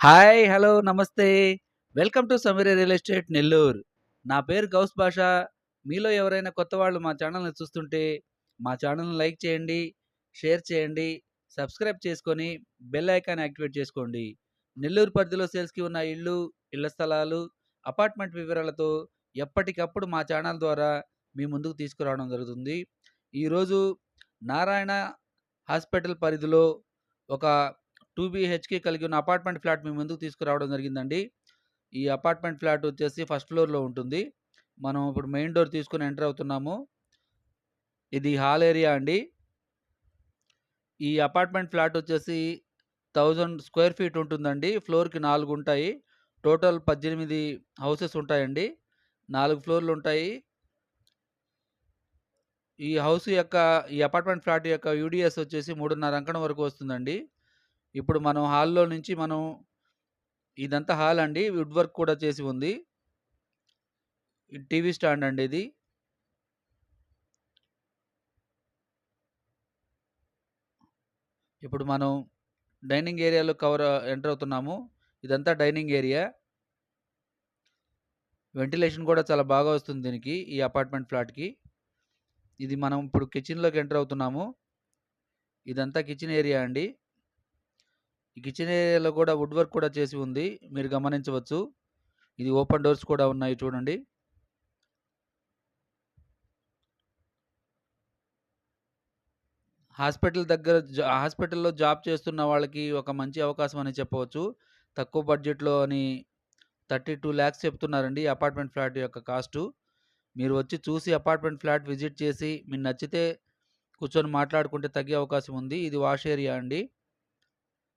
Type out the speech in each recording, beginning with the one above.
Hi! Hello! Namaste. Welcome to Sameera real estate Nellore. నా పేరు గౌస్ భాష మీలో ఎవరైనా కొత్తవాళ్ళు మా ఛానల్‌ని చూస్తుంటే, మా ఛానల్‌ని లైక్ చేయండి, షేర్ చేయండి, సబ్స్క్రైబ్ చేసుకొని బెల్ ఐకాన్ యాక్టివేట్ చేసుకోండి. నెల్లూరు పరిధిలో సేల్స్‌కి ఉన్న ఇళ్ళు, ఇళ్ళ స్థలాలు, అపార్ట్మెంట్ వివరాలతో ఎప్పటికప్పుడు మా ఛానల్ ద్వారా మీ ముందుకు తీసుకురావడం జరుగుతుంది. ఈరోజు నారాయణ హాస్పిటల్ పరిధిలో ఒక టూ బీహెచ్‌కే కలిగి ఉన్న అపార్ట్మెంట్ ఫ్లాట్ మేము ముందుకు తీసుకురావడం జరిగిందండి. ఈ అపార్ట్మెంట్ ఫ్లాట్ వచ్చేసి ఫస్ట్ ఫ్లోర్‌లో ఉంటుంది. మనం ఇప్పుడు మెయిన్ డోర్ తీసుకొని ఎంటర్ అవుతున్నాము. ఇది హాల్ ఏరియా అండి. ఈ అపార్ట్మెంట్ ఫ్లాట్ వచ్చేసి థౌజండ్ స్క్వేర్ ఫీట్ ఉంటుందండి. ఫ్లోర్‌కి నాలుగు ఉంటాయి. టోటల్ 18 హౌసెస్ ఉంటాయండి. నాలుగు ఫ్లోర్‌లు ఉంటాయి. ఈ హౌస్ యొక్క ఈ అపార్ట్మెంట్ ఫ్లాట్ యొక్క యూడిఎస్ వచ్చేసి 3.5 అంకణం వరకు వస్తుందండి. ఇప్పుడు మనం హాల్‌లో నుంచి మనం ఇదంతా హాల్ అండి. వుడ్ వర్క్ కూడా చేసి ఉంది. టీవీ స్టాండ్ అండి ఇది. ఇప్పుడు మనం డైనింగ్ ఏరియాలో కవర్ ఎంటర్ అవుతున్నాము. ఇదంతా డైనింగ్ ఏరియా. వెంటిలేషన్ కూడా చాలా బాగా వస్తుంది దీనికి. ఈ అపార్ట్మెంట్ ఫ్లాట్‌కి. ఇది మనం ఇప్పుడు కిచెన్‌లోకి ఎంటర్ అవుతున్నాము. ఇదంతా కిచెన్ ఏరియా అండి. ఈ కిచెన్ ఏరియాలో కూడా వుడ్ వర్క్ కూడా చేసి ఉంది. మీరు గమనించవచ్చు. ఇది ఓపెన్ డోర్స్ కూడా ఉన్నాయి చూడండి. హాస్పిటల్ దగ్గర హాస్పిటల్‌లో జాబ్ చేస్తున్న వాళ్ళకి ఒక మంచి అవకాశం అని చెప్పవచ్చు. తక్కువ బడ్జెట్‌లో అని 32,00,000 చెప్తున్నారండి అపార్ట్మెంట్ ఫ్లాట్ యొక్క కాస్టు. మీరు వచ్చి చూసి అపార్ట్మెంట్ ఫ్లాట్ విజిట్ చేసి మీకు నచ్చితే కూర్చొని మాట్లాడుకుంటే తగ్గే అవకాశం ఉంది. ఇది వాష్ ఏరియా అండి.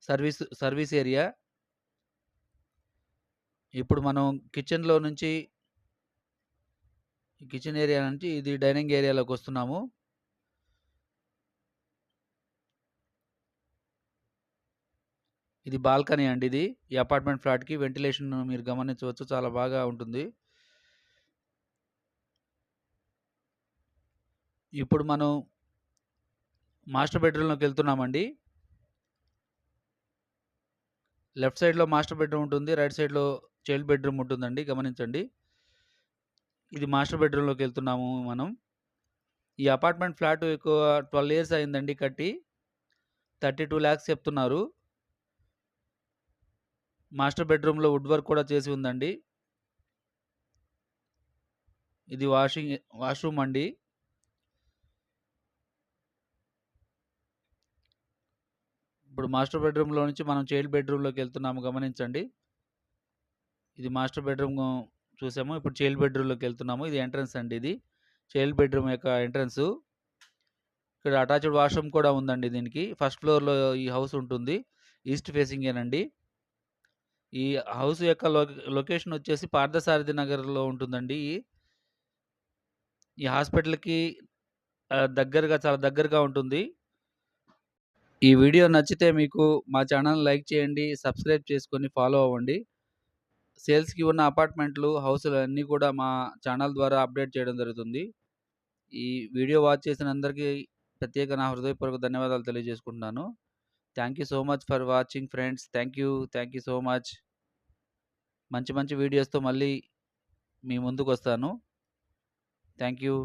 Service service area. ఇప్పుడు మనం కిచెన్‌లో నుంచి కిచెన్ ఏరియా నుంచి ఇది డైనింగ్ ఏరియాలోకి వస్తున్నాము. ఇది బాల్కనీ అండి ఇది. ఈ అపార్ట్మెంట్ ఫ్లాట్‌కి వెంటిలేషన్ మీరు గమనించవచ్చు. చాలా బాగా ఉంటుంది. ఇప్పుడు మనం మాస్టర్ బెడ్‌రూమ్‌లోకి వెళ్తున్నామండి. లెఫ్ట్ సైడ్‌లో మాస్టర్ బెడ్‌రూమ్ ఉంటుంది. రైట్ సైడ్‌లో చైల్డ్ బెడ్‌రూమ్ ఉంటుందండి. గమనించండి. ఇది మాస్టర్ బెడ్‌రూమ్‌లోకి వెళ్తున్నాము మనం. ఈ అపార్ట్మెంట్ ఫ్లాట్ ఎక్కువ 12 ఇయర్స్ అయిందండి కట్టి. 32,00,000 చెప్తున్నారు. మాస్టర్ బెడ్‌రూమ్‌లో వుడ్ వర్క్ కూడా చేసి ఉందండి. ఇది వాషింగ్ వాష్‌రూమ్ అండి. ఇప్పుడు మాస్టర్ బెడ్‌రూమ్‌లో నుంచి మనం చైల్డ్ బెడ్‌రూమ్‌లోకి వెళ్తున్నాము గమనించండి. ఇది మాస్టర్ బెడ్‌రూమ్ చూసాము. ఇప్పుడు చైల్డ్ బెడ్‌రూమ్‌లోకి వెళ్తున్నాము. ఇది ఎంట్రన్స్ అండి ఇది. చైల్డ్ బెడ్‌రూమ్ యొక్క ఎంట్రన్స్ ఇక్కడ అటాచ్డ్ వాష్‌రూమ్ కూడా ఉందండి దీనికి. ఫస్ట్ ఫ్లోర్‌లో ఈ హౌస్ ఉంటుంది. ఈస్ట్ ఫేసింగేనండి. ఈ హౌస్ యొక్క లొకేషన్ వచ్చేసి పార్థసారథి నగర్‌లో ఉంటుందండి. ఈ హాస్పిటల్‌కి దగ్గరగా చాలా దగ్గరగా ఉంటుంది. ఈ వీడియో నచ్చితే మీకు మా ఛానల్ లైక్ చేయండి. సబ్స్క్రైబ్ చేసుకొని ఫాలో అవ్వండి. సేల్స్‌కి ఉన్న అపార్ట్మెంట్లు, హౌసులు అన్నీ కూడా మా ఛానల్ ద్వారా అప్డేట్ చేయడం జరుగుతుంది. ఈ వీడియో వాచ్ చేసిన అందరికీ ప్రత్యేక నా హృదయపూర్వక ధన్యవాదాలు తెలియజేసుకుంటున్నాను. Thank you so much for watching friends. Thank you. Thank you so much. మంచి మంచి వీడియోస్‌తో మళ్ళీ మీ ముందుకొస్తాను. Thank you.